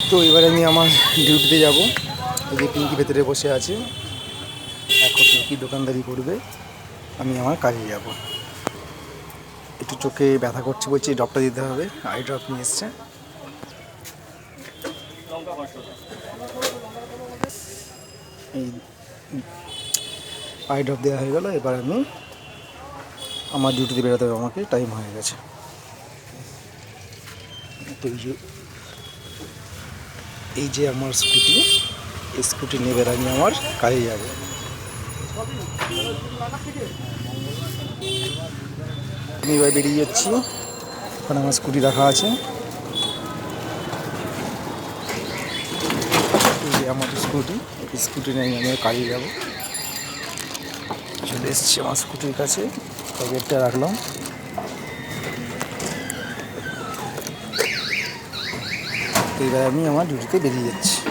তো এবারে আমি আমার ডিউটিতে যাব। যে পিঙ্কি ভেতরে বসে আছে। এখন পিঙ্কি দোকানদারি করবে। আমি আমার কাজে যাব। একটু চোখে ব্যথা করছে বলছি ড্রপটা দিতে হবে। আই ড্রপ নিয়ে এসছে। এই আই ড্রপ দেওয়া হয়ে গেল। এবার আমি আমার ডিউটিতে বেরোতে হবে। আমাকে টাইম হয়ে গেছে। তো এই যে আমার স্কুটি স্কুটি নেবে আমি আমার, কাজে যাব। আমি এবার বেরিয়ে যাচ্ছি, ওখানে আমার স্কুটি রাখা আছে। এই যে আমার স্কুটি স্কুটি নিয়ে আমি কাজে যাব। চলে এসছি আমার স্কুটির কাছে, প্যাকেটটা রাখলাম। তো এবার আমি আমার ডিউটিতে বেরিয়ে যাচ্ছি।